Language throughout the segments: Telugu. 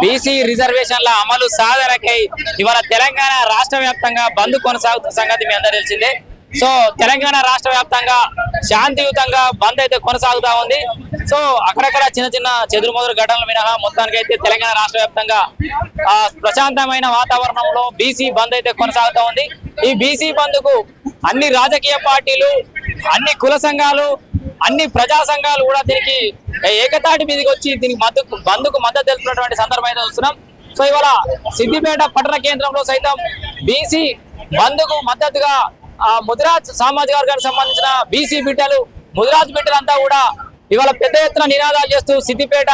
బీసీ రిజర్వేషన్ల అమలు సాధనకై ఇవాళ తెలంగాణ రాష్ట్ర వ్యాప్తంగా బంద్ కొనసాగుతున్న సంగతి మీ అందరూ తెలిసిందే. సో తెలంగాణ రాష్ట్ర వ్యాప్తంగా శాంతియుతంగా బంద్ అయితే కొనసాగుతా ఉంది. సో అక్కడక్కడ చిన్న చిన్న చెదురు మొదలు ఘటనలు మినహా మొత్తానికైతే తెలంగాణ రాష్ట్ర వ్యాప్తంగా ప్రశాంతమైన వాతావరణంలో బీసీ బంద్ అయితే కొనసాగుతా ఉంది. ఈ బీసీ బంద్కు అన్ని రాజకీయ పార్టీలు అన్ని కుల సంఘాలు అన్ని ప్రజా సంఘాలు కూడా దీనికి ఏకతాటి మీదకి వచ్చి దీనికి మద్దతు బంద్కు మద్దతు తెలుపుతున్నటువంటి సందర్భం అయితే చూస్తున్నాం. సో ఇవాళ సిద్దిపేట పట్టణ కేంద్రంలో సైతం బీసీ బంద్కు మద్దతుగా ముదిరాజ్ సామాజిక వర్గానికి సంబంధించిన బీసీ బిడ్డలు ముదిరాజ్ బిడ్డలంతా కూడా ఇవాళ పెద్ద ఎత్తున నినాదాలు చేస్తూ సిద్దిపేట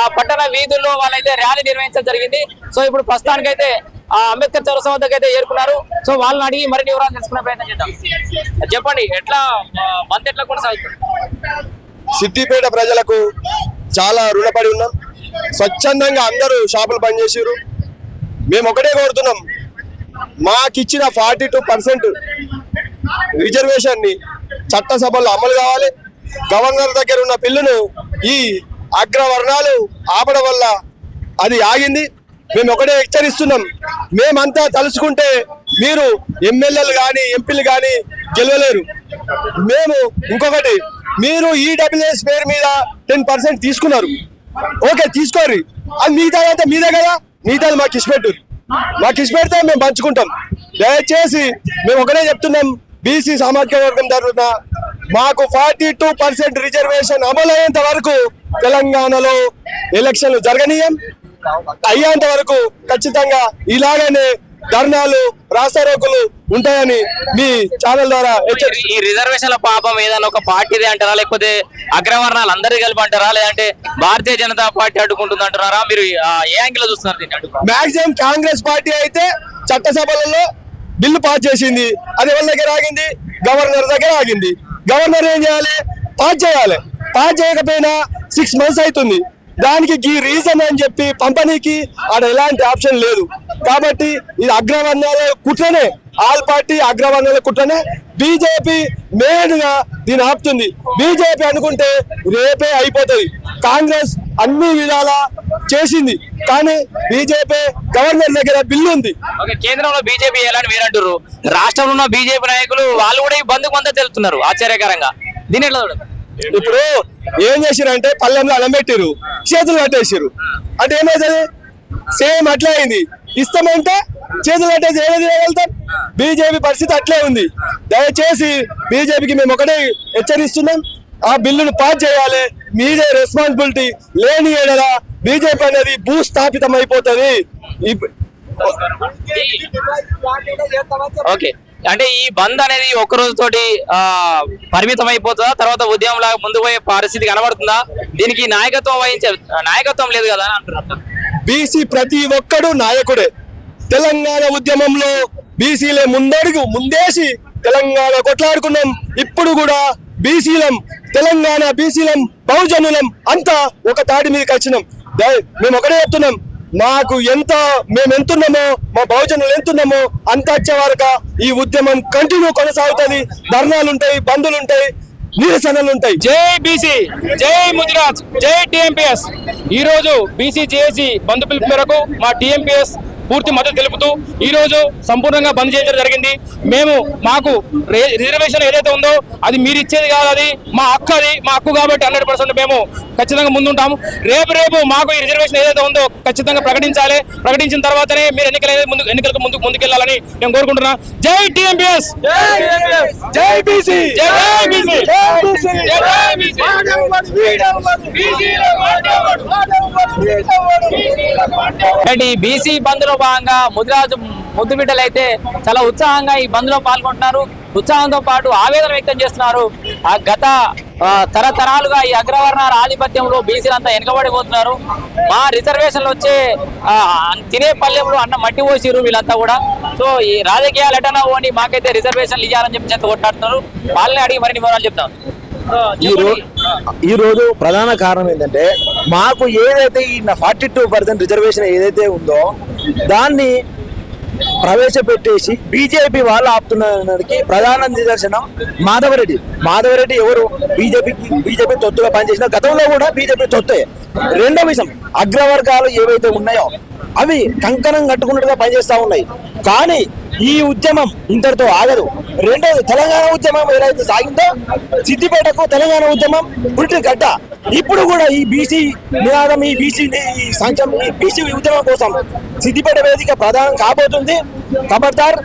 ఆ పట్టణ వీధుల్లో వాళ్ళైతే ర్యాలీ నిర్వహించడం జరిగింది. సో ఇప్పుడు ప్రస్తుతానికైతే ఆ అంబేద్కర్ చౌరస వద్దకు అయితే చేరుకున్నారు. సో వాళ్ళని అడిగి మరిన్ని వివరాలు తెలుసుకునే ప్రయత్నం చేద్దాం. చెప్పండి ఎట్లా మంత్ బంద్ ఎట్లా కొనసాగుతుంది? సిద్దిపేట ప్రజలకు చాలా రుణపడి ఉన్నాం. స్వచ్ఛందంగా అందరూ షాపులు పనిచేసారు మేము ఒకటే కోరుతున్నాం. మాకిచ్చిన ఫార్టీ టూ పర్సెంట్ రిజర్వేషన్ని చట్టసభల్లో అమలు కావాలి. గవర్నర్ దగ్గర ఉన్న బిల్లును ఈ అగ్రవర్ణాలు ఆపడం వల్ల అది ఆగింది. మేము ఒకటే హెచ్చరిస్తున్నాం. మేమంతా తలుచుకుంటే మీరు ఎమ్మెల్యేలు కానీ ఎంపీలు కానీ గెలవలేరు. మేము ఇంకొకటి మీరు ఈడబ్ల్యూఎస్ పేరు మీద టెన్ పర్సెంట్ తీసుకున్నారు. ఓకే తీసుకోరు అది మిగతా అంతా మీదే కదా? మిగతాది మాకు ఇచ్చిపెట్టు. మాకు ఇచ్చిపెడితే మేము పంచుకుంటాం. దయచేసి మేము ఒకటే చెప్తున్నాం. బీసీ సామాజిక వర్గం తరఫున మాకు ఫార్టీ టూ పర్సెంట్ రిజర్వేషన్ అమలయ్యేంత వరకు తెలంగాణలో ఎలక్షన్లు జరగనీయం. అయ్యేంత వరకు ఖచ్చితంగా ఇలాగనే ధర్నాలు రాస్తారోకులు ఉంటాయని మీ ఛానల్ ద్వారా ఈ రిజర్వేషన్ల పాపం ఏదైనా ఒక పార్టీదే అంటారా? లేకపోతే అగ్రవర్ణాలు అందరికీ కలిపి అంటారా? లేదంటే భారతీయ జనతా పార్టీ అడ్డుకుంటుంది అంటున్నారా మీరు ఏ యాంగిల్ చూస్తున్నారు మాక్సిమం కాంగ్రెస్ పార్టీ అయితే చట్టసభలలో బిల్లు పాస్ చేసింది. అది ఎవరి దగ్గర ఆగింది? గవర్నర్ దగ్గర ఆగింది. గవర్నర్ ఏం చేయాలి? పాస్ చేయాలి. పాస్ చేయకపోయినా సిక్స్ మంత్స్ అవుతుంది. దానికి ఈ రీజన్ అని చెప్పి పంపనీకి ఆడ ఎలాంటి ఆప్షన్ లేదు. కాబట్టి ఇది అగ్రవర్ణాల కుట్రనే ఆల్ పార్టీ అగ్రవర్ణాల కుట్రనే బీజేపీ మెయిన్గా దీన్ని ఆపుతుంది. బీజేపీ అనుకుంటే రేపే అయిపోతుంది. కాంగ్రెస్ అన్ని విధాలా చేసింది. కానీ బీజేపీ గవర్నర్ దగ్గర బిల్లు ఉంది. కేంద్రంలో బీజేపీ ఎలాంటి మీరు అంటారు రాష్ట్రంలో ఉన్న బీజేపీ నాయకులు వాళ్ళు కూడా ఈ బంధుకు అంతా తెలుస్తున్నారు ఆశ్చర్యకరంగా. దీని ఎట్లా ఇప్పుడు ఏం చేసిరంటే పల్లెంలో అన్నం పెట్టిరు చేతులు కట్టేసిరు అంటే ఏమవుతుంది సేమ్ అట్లే అయింది. ఇస్తామంటే చేతులు కట్టేసి ఏది వెళ్తాం? బీజేపీ పరిస్థితి అట్లే ఉంది. దయచేసి బీజేపీకి మేము ఒకటే హెచ్చరిస్తున్నాం. ఆ బిల్లును పాస్ చేయాలి. మీదే రెస్పాన్సిబిలిటీ లేని ఏడలా బీజేపీ అనేది భూస్థాపితం అయిపోతుంది ఓకే. అంటే ఈ బంద్ అనేది ఒక్క రోజు తోటి ఆ, పరిమితం అయిపోతుందా తర్వాత ఉద్యమం లాగా ముందు పోయే పరిస్థితి కనబడుతుందా? దీనికి నాయకత్వం వహించే నాయకత్వం లేదు కదా అంటున్నారు బీసీ ప్రతి ఒక్కడు నాయకుడే. తెలంగాణ ఉద్యమంలో బీసీలే ముందడుగు ముందేసి తెలంగాణ కొట్లాడుకున్నాం. ఇప్పుడు కూడా బీసీలం. తెలంగాణ బీసీలం బహుజనులం అంతా ఒక తాడి మీదకి వచ్చినాం మేము ఒకటే చెప్తున్నాం మాకు ఎంత మేము ఎంతున్నామో మా బహుజనులు ఎంతున్నామో అంత వచ్చే వరకు ఈ ఉద్యమం కంటిన్యూ కొనసాగుతుంది. ధర్నాలుంటాయి బంధులుంటాయి నిరసనలుంటాయి. నిరసనలు ఉంటాయి జై బీసీ జై ముదిరాజ్ జై టిఎంపిఎస్. ఈ రోజు బీసీ జేఏసీ బంధు పిలుపు మేరకు మా టిఎంపిఎస్ పూర్తి మద్దతు తెలుపుతూ ఈ రోజు సంపూర్ణంగా బంద్ చేయడం జరిగింది. మేము మాకు రిజర్వేషన్ ఏదైతే ఉందో అది మీరు ఇచ్చేది కాదు అది. మా హక్కు అది. మా హక్కు కాబట్టి హండ్రెడ్ పర్సెంట్ మేము ఖచ్చితంగా ముందుంటాము. రేపు రేపు మాకు ఈ రిజర్వేషన్ ఏదైతే ఉందో ఖచ్చితంగా ప్రకటించాలి. ప్రకటించిన తర్వాతనే మీరు ఎన్నికల ముందు ఎన్నికలకు ముందుకు ముందుకెళ్ళాలని నేను కోరుకుంటున్నా. జై టిఎంపిఎస్! జై బీసీ! జై బీసీ! జై బీసీ! అంటే ఈ బీసీ! బంద్లో భాగంగా ముదిరాజు ముద్దు బిడ్డలు అయితే చాలా ఉత్సాహంగా ఈ బంద్లో పాల్గొంటున్నారు. ఉత్సాహంతో పాటు ఆవేదన వ్యక్తం చేస్తున్నారు. ఆ గత తరతరాలుగా ఈ అగ్రవర్ణాల ఆధిపత్యంలో బీసీలంతా వెనుకబడిపోతున్నారు మా రిజర్వేషన్లు వచ్చే తినే పల్లెంలో అన్న మట్టి పోసిరు వీళ్ళంతా కూడా. సో ఈ రాజకీయాలు ఎటనా పోని మాకైతే రిజర్వేషన్లు ఇవ్వాలని చెప్పి చేత కొట్టాడుతున్నారు వాళ్ళని అడిగి మరిన్ని వివరాలు చెప్తాం సో, ఈ రోజు చెప్పండి. ఈ రోజు ప్రధాన కారణం ఏంటంటే మాకు ఏదైతే ఈ ఫార్టీ టూ పర్సెంట్ రిజర్వేషన్ ఏదైతే ఉందో దాన్ని ప్రవేశపెట్టేసి బీజేపీ వాళ్ళు ఆపుతున్నదానికి ప్రధాన నిదర్శనం మాధవరెడ్డి. మాధవరెడ్డి ఎవరు? బీజేపీకి బీజేపీ తొత్తుగా పనిచేసిన గతంలో కూడా బీజేపీ తొత్తే. రెండో విషయం అగ్రవర్గాలు ఏవైతే ఉన్నాయో అవి కంకణం కట్టుకున్నట్టుగా పనిచేస్తూ ఉన్నాయి. కానీ ఈ ఉద్యమం ఇంతటితో ఆగదు. రెండోది తెలంగాణ ఉద్యమం ఏదైతే సాగిందో సిద్దిపేటకు తెలంగాణ ఉద్యమం పురిటి గడ్డ. ఇప్పుడు కూడా ఈ బీసీ నినాదం ఈ బీసీ ఈ సంక్షేమం ఈ బీసీ ఉద్యమం కోసం సిద్దిపేట వేదిక ప్రధానం కాబోతుంది. ఖబర్దార్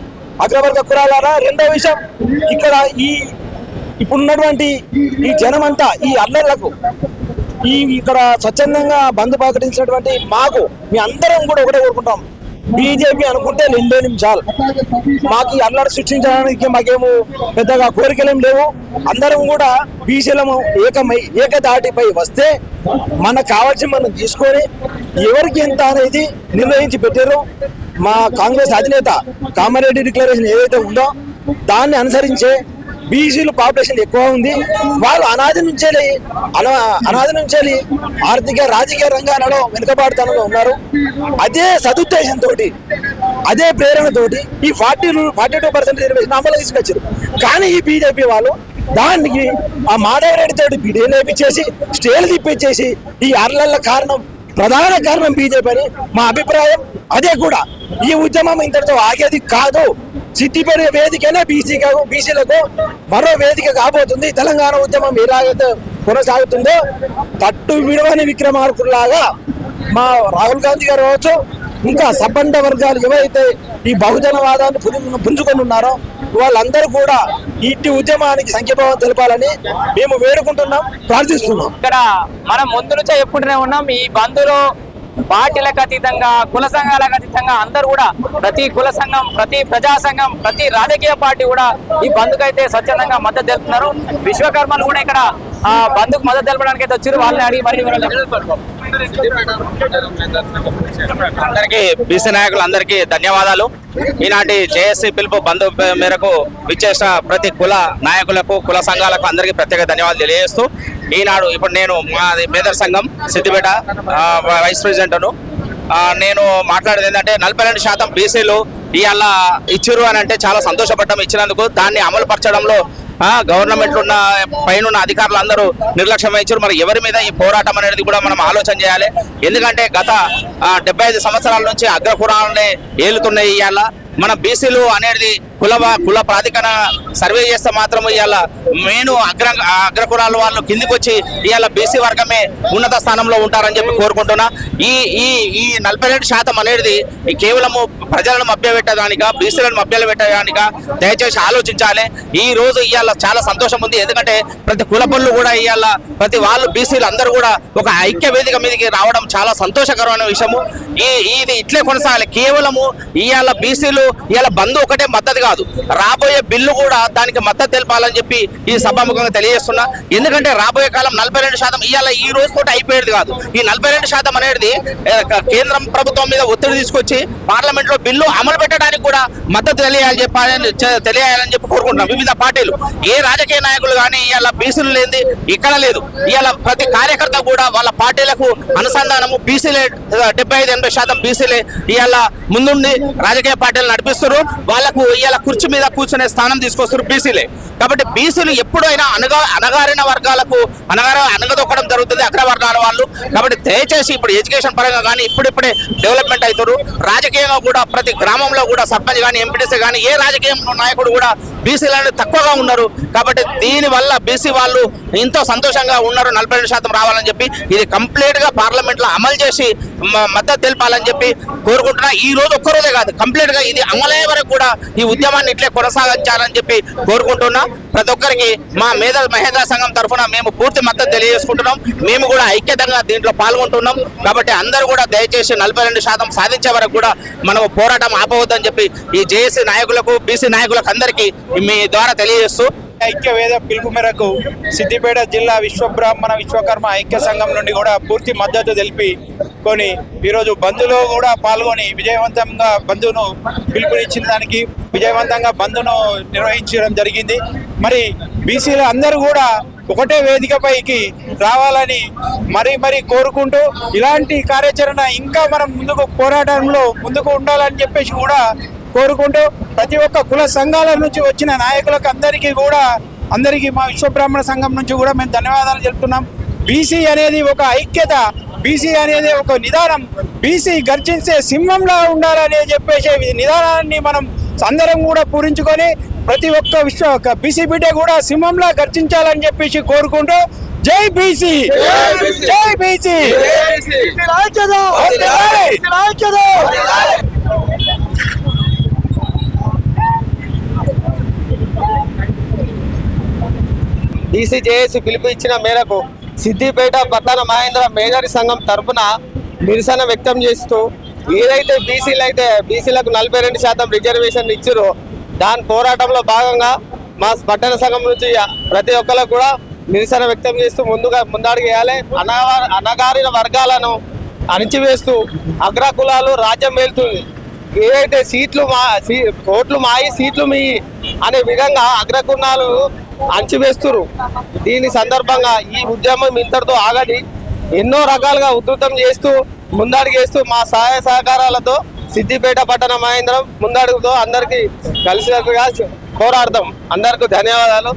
అగ్రవర్గ కులాలారా రెండో విషయం ఇక్కడ ఈ ఇప్పుడున్నటువంటి ఈ జనమంతా ఈ అల్లర్లకు ఈ ఇక్కడ స్వచ్ఛందంగా బంద్ ప్రకటించినటువంటి మాకు మీ అందరం కూడా ఒకటే కోరుకుంటాం. బీజేపీ అనుకుంటే నిండే నిమిషాలు. మాకు అల్లరి సృష్టించడానికి మాకేమో పెద్దగా కోరికలేం లేవు. అందరం కూడా బీసీలము ఏకమై ఏకదాటిపై వస్తే మనకు కావాల్సిన మనం తీసుకొని ఎవరికి ఎంత అనేది నిర్ణయించి పెట్టారు మా కాంగ్రెస్ అధినేత కామారెడ్డి డిక్లరేషన్ ఏదైతే ఉందో దాన్ని అనుసరించే బీసీలు పాపులేషన్ ఎక్కువ ఉంది. వాళ్ళు అనాది నుంచే అనాది నుంచే ఆర్థిక రాజకీయ రంగాలలో వెనుకబాటుతనంలో ఉన్నారు. అదే సదుద్దేశంతో అదే ప్రేరణతోటి ఈ forty forty two percent reservation అమలు తీసుకొచ్చారు. కానీ ఈ బీజేపీ వాళ్ళు దానికి ఆ మాధవరెడ్డి తోటి బిడే లేపించేసి స్టేలు తిప్పించేసి ఈ అర్లల్ల కారణం ప్రధాన కారణం బీజేపీ అని మా అభిప్రాయం అదే కూడా. ఈ ఉద్యమం ఇంతటితో ఆగేది కాదు. సిద్దిపేట వేదికనే బీసీ బీసీలకు మరో వేదిక కాబోతుంది. తెలంగాణ ఉద్యమం ఎలాగైతే కొనసాగుతుందో తట్టు విడవని విక్రమార్కుల్లాగా మా రాహుల్ గాంధీ గారు కావచ్చు ఇంకా సబ్బండ వర్గాలు ఏవైతే ఈ బహుజనవాదాన్ని పుంజు- పుంజుకొని ఉన్నారో వాళ్ళందరూ కూడా ఇట్టి ఉద్యమానికి సంఖ్యభావం తెలపాలని మేము వేడుకుంటున్నాం ప్రార్థిస్తున్నాం. ఇక్కడ మనం ముందు నుంచే చెప్పుకుంటూనే ఉన్నాం. ఈ బంధులో పార్టీలకు అతీతంగా కుల సంఘాలకు అతీతంగా అందరూ కూడా ప్రతి కుల సంఘం ప్రతి ప్రజా సంఘం ప్రతి రాజకీయ పార్టీ కూడా ఈ బంధుకైతే స్వచ్ఛందంగా మద్దతు తెలుపుతున్నారు. విశ్వకర్మలు కూడా ఇక్కడ ఆ బంధుకు మద్దతు తెలపడానికి అయితే వచ్చారు. వాళ్ళని అడిగి మరి అందరికీ బీసీ నాయకులందరికీ ధన్యవాదాలు. ఈనాటి జేఏసీ పిలుపు బంధు మేరకు విచ్చేసిన ప్రతి కుల నాయకులకు కుల సంఘాలకు అందరికీ ప్రత్యేక ధన్యవాదాలు తెలియజేస్తూ ఈనాడు ఇప్పుడు నేను మాది మేదర్ సంఘం సిద్దిపేట వైస్ ప్రెసిడెంట్ను. నేను మాట్లాడేది ఏంటంటే నలభై రెండు శాతం బీసీలు ఇవాళ ఇచ్చిర్రు అని అంటే చాలా సంతోషపడ్డం ఇచ్చినందుకు దాన్ని అమలు పరచడంలో గవర్నమెంట్ ఉన్న పైన ఉన్న అధికారులు అందరూ నిర్లక్ష్యం వహించారు మరి ఎవరి మీద ఈ పోరాటం అనేది కూడా మనం ఆలోచన చేయాలి. ఎందుకంటే గత డెబ్బై ఐదు సంవత్సరాల నుంచి అగ్రకురాలనే ఏలుతున్నాయి ఇవాళ మన బీసీలు అనేది కుల కుల ప్రాధికరణ సర్వే చేస్తే మాత్రం ఇవాళ మెయిన్ అగ్ర అగ్రకులాల వాళ్ళు కిందికి వచ్చి ఇవాళ బీసీ వర్గమే ఉన్నత స్థానంలో ఉంటారని చెప్పి కోరుకుంటున్నా. ఈ ఈ ఈ నలభై రెండు శాతం అనేది కేవలము ప్రజలను మభ్యపెట్టడానిక బీసీలను మభ్యలు పెట్టడానిక దయచేసి ఆలోచించాలి. ఈ రోజు ఇవాళ చాలా సంతోషం ఉంది. ఎందుకంటే ప్రతి కుల పనులు కూడా ఇవాళ ప్రతి వాళ్ళు బీసీలు అందరూ కూడా ఒక ఐక్య వేదిక మీదకి రావడం చాలా సంతోషకరమైన విషయము. ఈ ఇది ఇట్లే కొనసాగాలి. కేవలము ఇవాళ బీసీలు ఇవాళ బంధు ఒకటే మద్దతు కాదు రాబోయే బిల్లు కూడా దానికి మద్దతు తెలపాలని చెప్పి ఈ సభాముఖంగా తెలియజేస్తున్నా. ఎందుకంటే రాబోయే కాలం నలభై రెండు శాతం ఇవాళ ఈ రోజు తోటి అయిపోయేది కాదు. ఈ నలభై రెండు శాతం అనేది కేంద్రం ప్రభుత్వం మీద ఒత్తిడి తీసుకొచ్చి పార్లమెంట్లో బిల్లు అమలు పెట్టడానికి కూడా మద్దతు తెలియాలని చెప్పాలని తెలియాలని చెప్పి కోరుకుంటున్నాం. వివిధ పార్టీలు ఏ రాజకీయ నాయకులు కానీ ఇవాళ బీసీలు లేని ఇక్కడ లేదు. ఇవాళ ప్రతి కార్యకర్త కూడా వాళ్ళ పార్టీలకు అనుసంధానము బీసీలే డెబ్బై ఐదు ఎనభై శాతం బీసీలే ఇవాళ ముందుండి రాజకీయ పార్టీలు నడిపిస్తున్నారు వాళ్ళకు ఇవాళ కుర్చీ మీద కూర్చునే స్థానం తీసుకొస్తారు బీసీలే. కాబట్టి బీసీలు ఎప్పుడైనా అనగా అనగారిన వర్గాలకు అనగార అనగదొక్కడం జరుగుతుంది అగ్రవర్గాల వాళ్ళు. కాబట్టి దయచేసి ఇప్పుడు ఎడ్యుకేషన్ పరంగా కానీ ఇప్పుడిప్పుడే డెవలప్మెంట్ అవుతారు రాజకీయంగా కూడా ప్రతి గ్రామంలో కూడా సర్పంచ్ కానీ ఎంపీటీసీ కానీ ఏ రాజకీయ నాయకుడు కూడా బీసీలు తక్కువగా ఉన్నారు కాబట్టి దీనివల్ల బీసీ వాళ్ళు ఎంతో సంతోషంగా ఉన్నారు నలభై రెండు శాతం రావాలని చెప్పి ఇది కంప్లీట్గా పార్లమెంట్లో అమలు చేసి మద్దతు తెలపాలని చెప్పి కోరుకుంటున్నా. ఈ రోజు ఒక్క రోజే కాదు కంప్లీట్గా ఇది అమలయ్యే వరకు కూడా ఈ ఉద్యమాన్ని ఇట్లే కొనసాగించాలని చెప్పి కోరుకుంటున్నా. ప్రతి ఒక్కరికి మా మేధ మహేంద్ర సంఘం తరఫున మేము పూర్తి మద్దతు తెలియజేసుకుంటున్నాం. మేము కూడా ఐక్యతంగా దీంట్లో పాల్గొంటున్నాం. కాబట్టి అందరూ కూడా దయచేసి నలభై రెండు శాతం సాధించే వరకు కూడా మనం పోరాటం ఆపవద్దని చెప్పి ఈ జేఏసీ నాయకులకు బీసీ నాయకులకు అందరికీ మీ ద్వారా తెలియజేస్తూ ఐక్య వేద పిలుపు మేరకు సిద్దిపేట జిల్లా విశ్వబ్రాహ్మణ విశ్వకర్మ ఐక్య సంఘం నుండి కూడా పూర్తి మద్దతు తెలిపి కొని ఈరోజు బంధులో కూడా పాల్గొని విజయవంతంగా బంధును పిలుపునిచ్చిన దానికి విజయవంతంగా బంధును నిర్వహించడం జరిగింది. మరి బీసీలు అందరూ కూడా ఒకటే వేదికపైకి రావాలని మరీ మరీ కోరుకుంటూ ఇలాంటి కార్యాచరణ ఇంకా మనం ముందుకు పోరాటంలో ముందుకు ఉండాలని చెప్పేసి కూడా కోరుకుంటూ ప్రతి ఒక్క కుల సంఘాల నుంచి వచ్చిన నాయకులకు అందరికీ కూడా అందరికీ మా విశ్వబ్రాహ్మణ సంఘం నుంచి కూడా మేము ధన్యవాదాలు చెప్తున్నాం. బీసీ అనేది ఒక ఐక్యత బీసీ అనేది ఒక నిదానం బీసీ గర్జించే సింహంలా ఉండాలని చెప్పేసి నిదానాన్ని మనం అందరం కూడా పూరించుకొని ప్రతి ఒక్క విశ్వ బీసీ బిడ్డ కూడా సింహంలా గర్జించాలని చెప్పేసి కోరుకుంటూ జై బీసీ! జై బీసీ! బీసీజేఏసీ పిలుపు ఇచ్చిన మేరకు సిద్దిపేట పట్టణ మహేంద్ర మేజర్ సంఘం తరపున నిరసన వ్యక్తం చేస్తూ ఏదైతే బీసీలు అయితే బీసీలకు నలభై రెండు శాతం రిజర్వేషన్ ఇచ్చారో దాని పోరాటంలో భాగంగా మా పట్టణ సంఘం నుంచి ప్రతి ఒక్కరికి కూడా నిరసన వ్యక్తం చేస్తూ ముందుగా ముందడుగు వేయాలి. అనగారిన వర్గాలను అణిచివేస్తూ అగ్రకులాలు రాజ్యం వెళ్తుంది ఏదైతే సీట్లు మా సీ కోట్లు మాయి సీట్లు మీ అనే విధంగా అగ్రకుణాలు అంచివేస్తురు దీని సందర్భంగా ఈ ఉద్యమం ఇంతటితో ఆగడి. ఎన్నో రకాలుగా ఉధృతం చేస్తూ ముందడుగేస్తూ మా సహాయ సహకారాలతో సిద్దిపేట పట్టణ మహేంద్రం ముందడుగుతో అందరికీ కలిసి పోరాడతాం అందరికీ ధన్యవాదాలు.